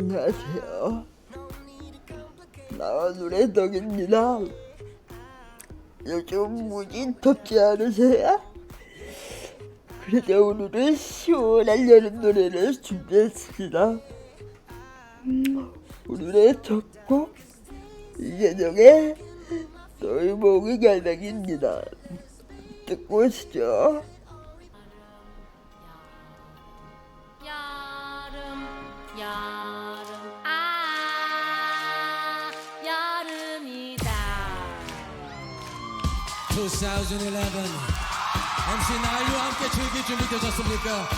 안녕하세요. 나와누래 덕입니다. 요즘 무지 덥지 않으세요? 그래서 오늘은 시원한 여름 노래를 준비했습니다. 음, 오늘의 첫곡 이재정의 너의 목이 갈매기입니다. 듣고 오시죠. 2011 MC 나유와 함께 즐길 준비 되셨습니까?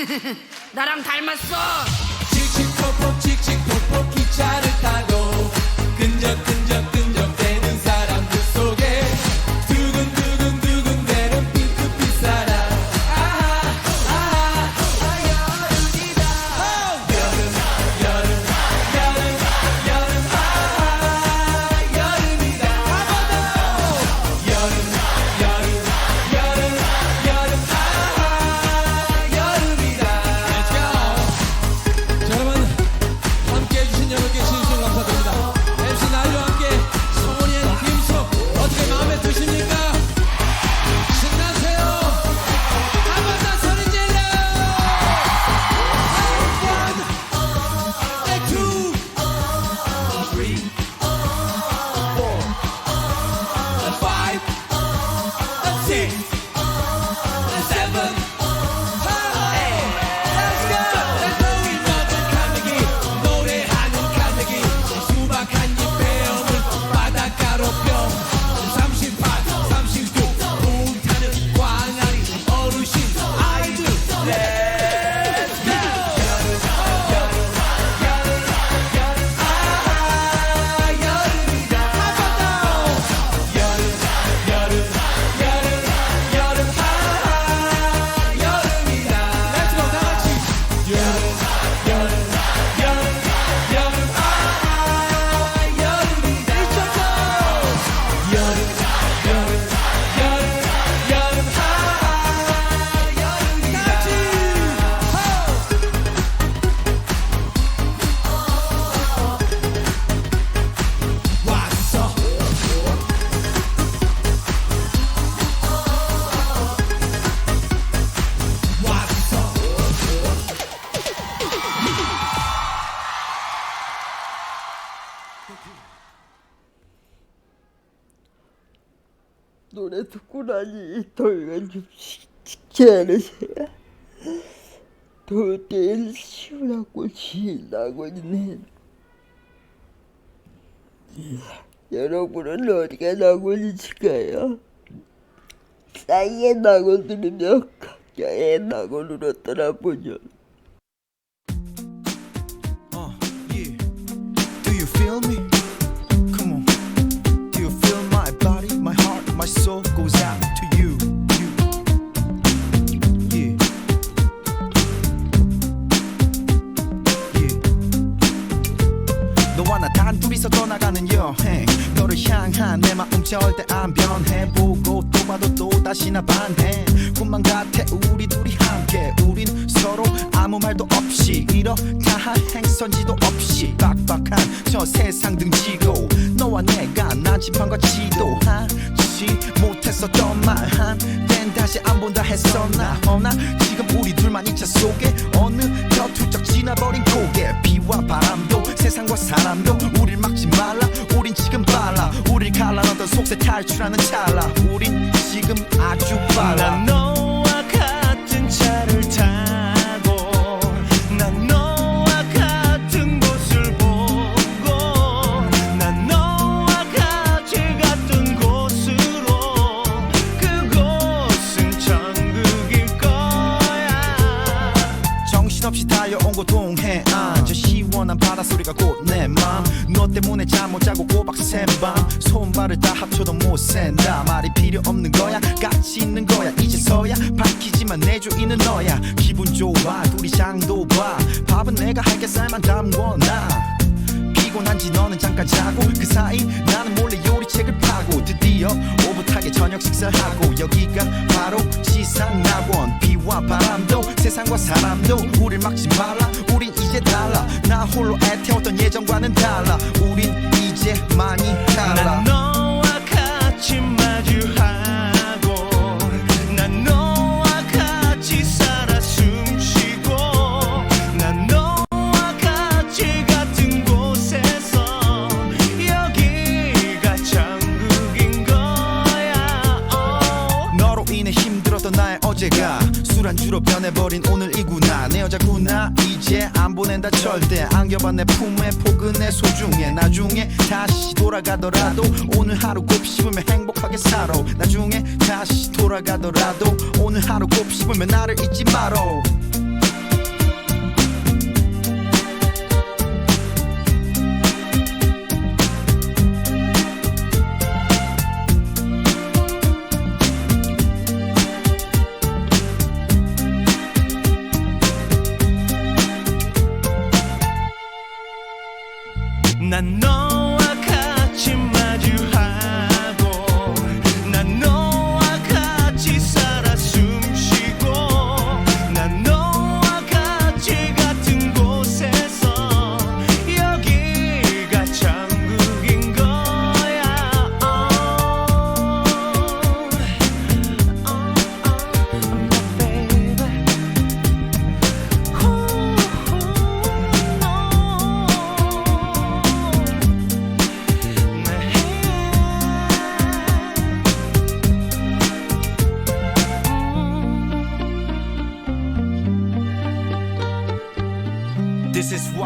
나랑 닮았어. 칙칙폭폭 칙칙폭폭 기차를 타고 끈적끈 집에 두고라니 더위가 좀 식지 않으세요? 더울 때엔 시원하고 신나고 있네. 여러분은 어디가 낙원이실까요? 싸이의 낙원들이며 각자의 낙원으로 떠나보죠. 속에 어느덧 훌쩍 지나버린 고개. 비와 바람도 세상과 사람도 우릴 막지 말라. 우린 지금 빨라. 우릴 갈라놓던 속세 탈출하는 찰나. 우린 지금 아주 빨라 합쳐도 못 센다. 말이 필요 없는 거야. 같이 있는 거야. 이제서야 밝히지만 내 주인은 너야. 기분 좋아. 둘이 장도 봐. 밥은 내가 할게 쌀만 담궈놔. 피곤한지 너는 잠깐 자고 그 사이 나는 몰래 요리책을 파고 드디어 오붓하게 저녁 식사하고 여기가 바로 지상낙원. 비와 바람도 세상과 사람도 우릴 막지 말라. 우린 이제 달라. 나 홀로 애태웠던 예전과는 달라. 우린 이제 많이 달라 난 너와 같 술안주로 변해버린 오늘 이구나. 내 여자구나. 이제 안 보낸다 절대. 안겨봐 내 품에 포근해 소중해. 나중에 다시 돌아가더라도 오늘 하루 곱 씹으면 행복하게 살아. 나중에 다시 돌아가더라도 오늘 하루 곱 씹으면 나를 잊지 말어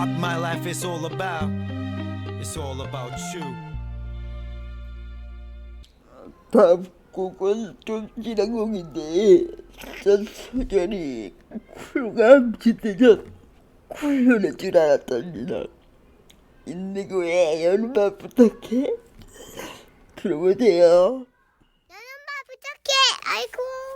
what my life is all about. It's all about you. 다음 곡은 좀 지난 곡인데 전 소절이 쿨감 짓듯이 쿨할 줄 알았답니다. 거에 연말 부탁해. 들어보세요. 연연바 부탁해. 아이고.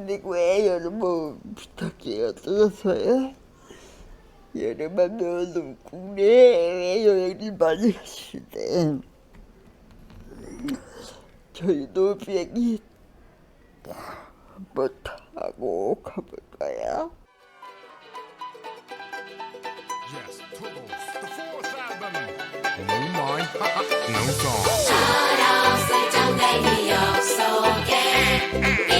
대한민국의 여러분 부탁해요. 떠나서요. 여름하면 여름 국내 여행을 많이 하시는데 저희도 비행기 한번 타고 가볼까요? 초록슬쩍 내기 역 속에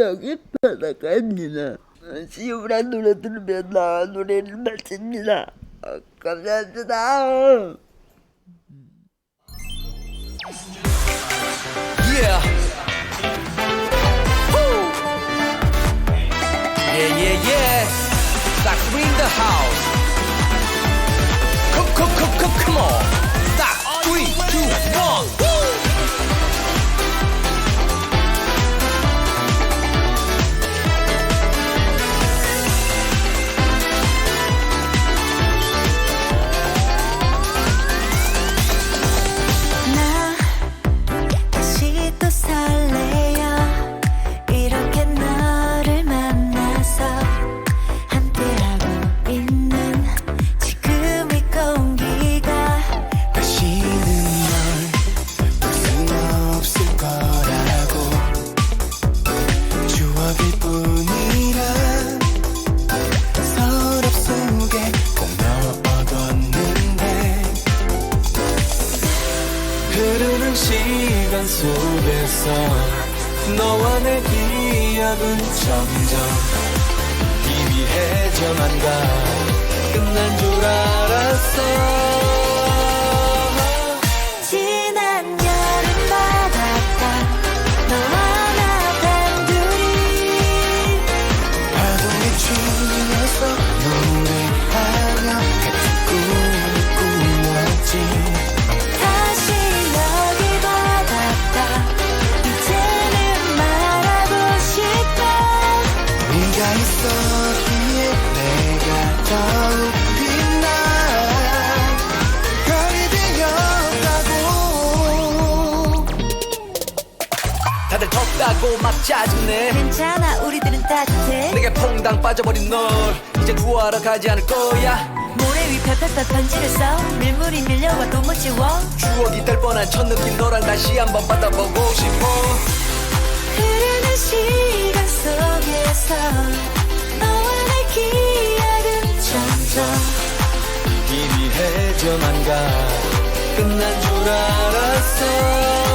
여기 바닷가입니다. 시우란 노래 들으면 나 노래를 마칩니다. 어, 감사합니다. On. Like three, two, one. 이제 구하러 가지 않을 거야. 모래 위 펴펴펴 편지를 써 밀물이 밀려와 또못 지워. 추억이 될 뻔한 첫 느낌 너랑 다시 한번 받아보고 싶어. 흐르는 시간 속에서 너와 내 기억은 점점. 희미해져만 가 끝난 줄 알았어